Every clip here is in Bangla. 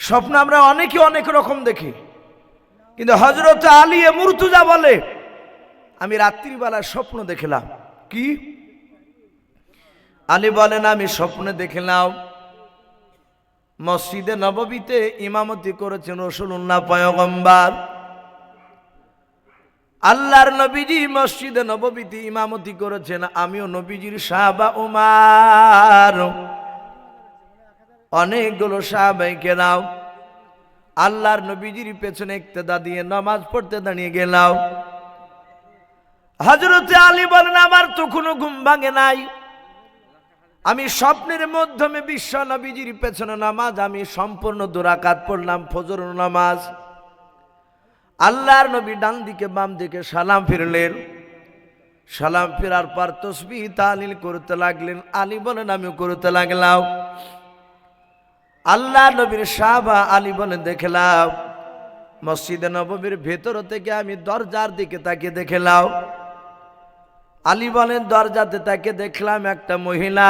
স্বপ্ন আমরা অনেকে অনেক রকম দেখি। কিন্তু হজরত আলী এ মুর্তুজা বলে, আমি রাত্রিবেলা স্বপ্ন দেখলাম। কি? আলী বলেন আমি স্বপ্নে দেখলাম। মসজিদে নববীতে ইমামতি করেছেন রসুল রসুল্লাহ পয়গম্বার। আল্লাহর নবীজি মসজিদে নববীতে ইমামতি করেছেন, আমিও নবীজির সাহাবা উমার। অনেকগুলো সাহাবাই কেনাও আল্লাহর নবীজির পেছনে ইক্তেদা দিয়ে নামাজ পড়তে দাঁড়িয়ে গেলাম। হজরতে আলী বলেন, আমার তো কোনো ঘুম ভাঙে নাই। আমি স্বপ্নের মাধ্যমে বিশ্ব নবীজির পেছনে নামাজ, আমি সম্পূর্ণ দুরাকাত পড়লাম, ফজর নামাজ। আল্লাহর নবী ডান দিকে বাম দিকে সালাম ফিরলেন। সালাম ফেরার পর তসবি তালিল করতে লাগলেন। আলী বলেন আমি করতে লাগলাম। আল্লাহ নবীর সাহাবা আলী বলে, দেখলাম, মসজিদে নববীর ভেতর থেকে আমি দরজার দিকে তাকে দেখলাম। আলী বলেন, দরজাতে তাকে দেখলাম একটা মহিলা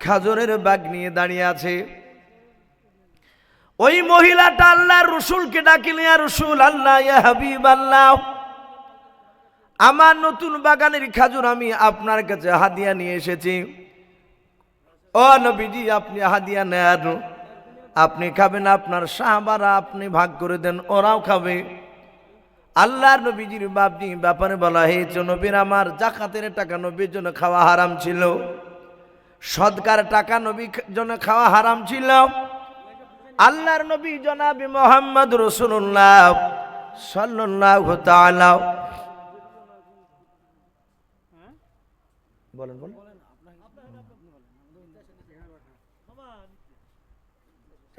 খাজরের বাগ নিয়ে দাঁড়িয়ে আছে। ওই মহিলাটা আল্লাহ রসুলকে ডাকিলে রসুল আল্লাহ, ইয়া হাবিব আল্লাহ, আমার নতুন বাগানের খাজুর আমি আপনার কাছে হাদিয়া নিয়ে এসেছি। ও নবীজি, আপনি হাদিয়া নেন। আপনি খাবেন আপনার সাহাবারা, আপনি ভাগ করে দেন, ওরাও খাবে। আল্লাহর নবীজির বাপজি ব্যাপারে বলা হয়েছে, নবীর আমার জাকাতের টাকা নবীর জন্য খাওয়া হারাম ছিল। সদকার টাকা নবীর জন্য খাওয়া হারাম ছিল। আল্লাহর নবী জনাবি মোহাম্মদ রসুল্লাহ সাল্লাহ তাআলা। বলেন বলেন।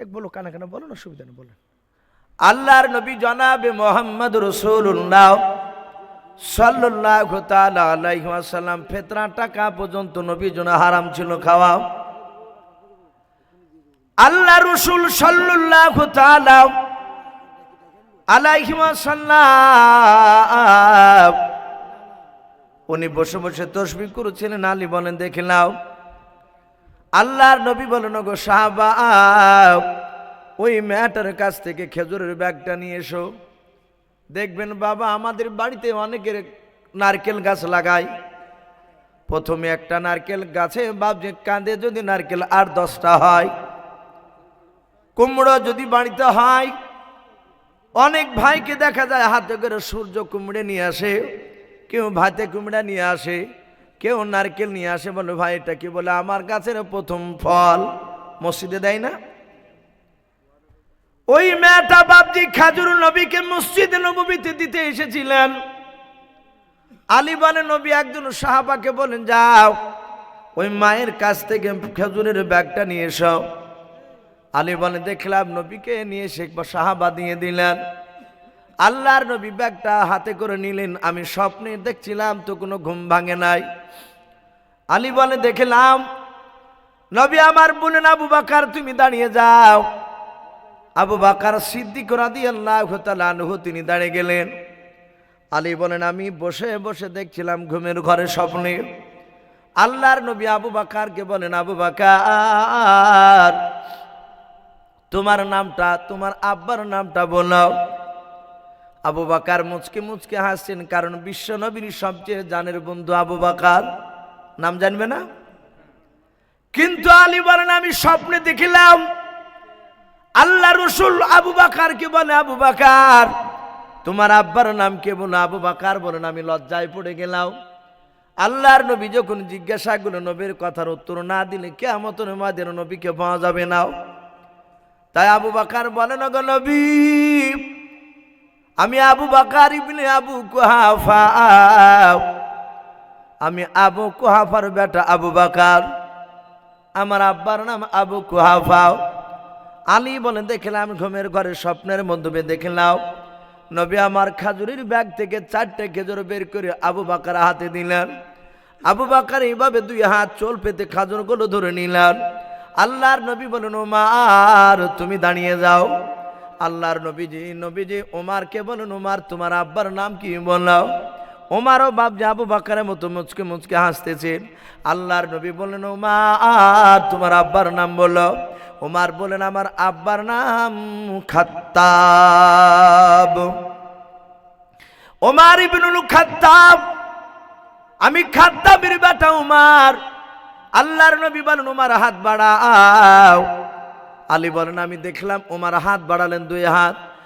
এক বলো কানা কানা বলো না সুবিধা নেই, বলেন। আল্লাহর নবী জনাবে মোহাম্মদ রসুল্লাহ সাল্লাহ আলাইসাল্লাম ফেতরা টাকা পর্যন্ত নবী জন হারাম ছিল খাওয়া আল্লাহ রসুল সাল্লাহ আলাইসাল্লাম উনি বসে বসে তসবি করেছিলেন, আলী বলেন দেখলাম আল্লাহর নবী বলেন গো সাহাবা ওই মেয়েটার কাছ থেকে খেজুরের ব্যাগটা নিয়ে এসো। দেখবেন বাবা, আমাদের বাড়িতে অনেকের নারকেল গাছ লাগায় প্রথমে একটা নারকেল গাছে, বাবজি কাঁদে যদি নারকেল আর দশটা হয়, কুমড়ো যদি বাড়িতে হয়, অনেক ভাইকে দেখা যায় হাতে করে সূর্য কুমড়ে নিয়ে আসে, কেউ ভাতে কুমড়া নিয়ে আসে। কেউ নারকেল নিয়ে আসে বলে, ভাই, এটা কি বলে? আমার গাছের প্রথম ফল। মসজিদে দেয় না? ওই মেয়েটা বাবজি খাজুর নবীকে মসজিদ নবীতে দিতে এসেছিলেন। আলী বলে, নবী, একজন সাহাবাকে বলেন, যাও, ওই মায়ের কাছ থেকে খেজুরের ব্যাগটা নিয়ে এসো। আলী বলে, দেখলাম নবীকে নিয়ে এসে সাহাবা দিয়ে দিলেন। আল্লাহর নবী ব্যাগটা হাতে করে নিলেন। আমি স্বপ্নে দেখছিলাম, তো কোনো ঘুম ভাঙে নাই। আলী বলে, দেখলাম। নবী আমার বলেন আবু বাকার, তুমি দাঁড়িয়ে যাও। আবু বাকার সিদ্দিক রাদি আল্লাহ তালু তিনি দাঁড়িয়ে গেলেন। আলী বলেন, আমি বসে বসে দেখছিলাম ঘুমের ঘরে স্বপ্নে। আল্লাহর নবী আবু বাকারকে বলেন, আবু বাকার, তোমার নামটা, তোমার আব্বার নামটা বলাও আবু বাকার মুচকে মুচকে হাসছেন, কারণ বিশ্ব নবীর সবচেয়ে জানের বন্ধু আবু বাকার। নাম জানবে না? কিন্তু আলী বলেন, আমি স্বপ্নে দেখিলাম, আল্লাহ রসুল আবু বাকারকে বলে? আবু বাকার, তোমার আব্বার নাম কে বলো? আবু বাকার বলেন, আমি লজ্জায় পড়ে গেলাম। আল্লাহর নবী যখন জিজ্ঞাসা করল নবীর কথার উত্তর না দিলে কেমন মাদের নবীকে পাওয়া যাবে না। তাই আবু বাকার বলেন নবী আমি আবু বাকার ইবনে আবু কুহাফা। আমি আবু কুহাফার বেটা আবু বাকার। আমার আব্বার নাম আবু কুহাফাও আলী বলেন দেখলাম ঘুমের ঘরে স্বপ্নের মাধ্যমে দেখলাম। নবী আমার খাজুরির ব্যাগ থেকে চারটে খেজুর বের করে আবু বাকার হাতে দিলেন। আবু বাকার এইভাবে দুই হাত চোল পেতে খাজুরগুলো ধরে নিলেন। আল্লাহর নবী বলেন ও মা আর তুমি দাঁড়িয়ে যাও। আল্লাহর নবীজি নবীজি ওমারকে বলেন ওমার তোমার আব্বার নাম কি বললাও ওমারও বাপ আবু বাকারের মতো মুচকে মুচকে হাসতেছেন আল্লাহর নবী বললেন ওমার তোমার আব্বার নাম বলো। ওমার বলেন আমার আব্বার নাম খাত্তাব। ওমার ইবনুল খাত্তাব। আমি খাত্তাবের বেটা উমার। আল্লাহর নবী বলেন, উমার হাত বাড়াও। আলী বলেন আমি দেখলাম ওমার হাত বাড়ালেন দুই হাত।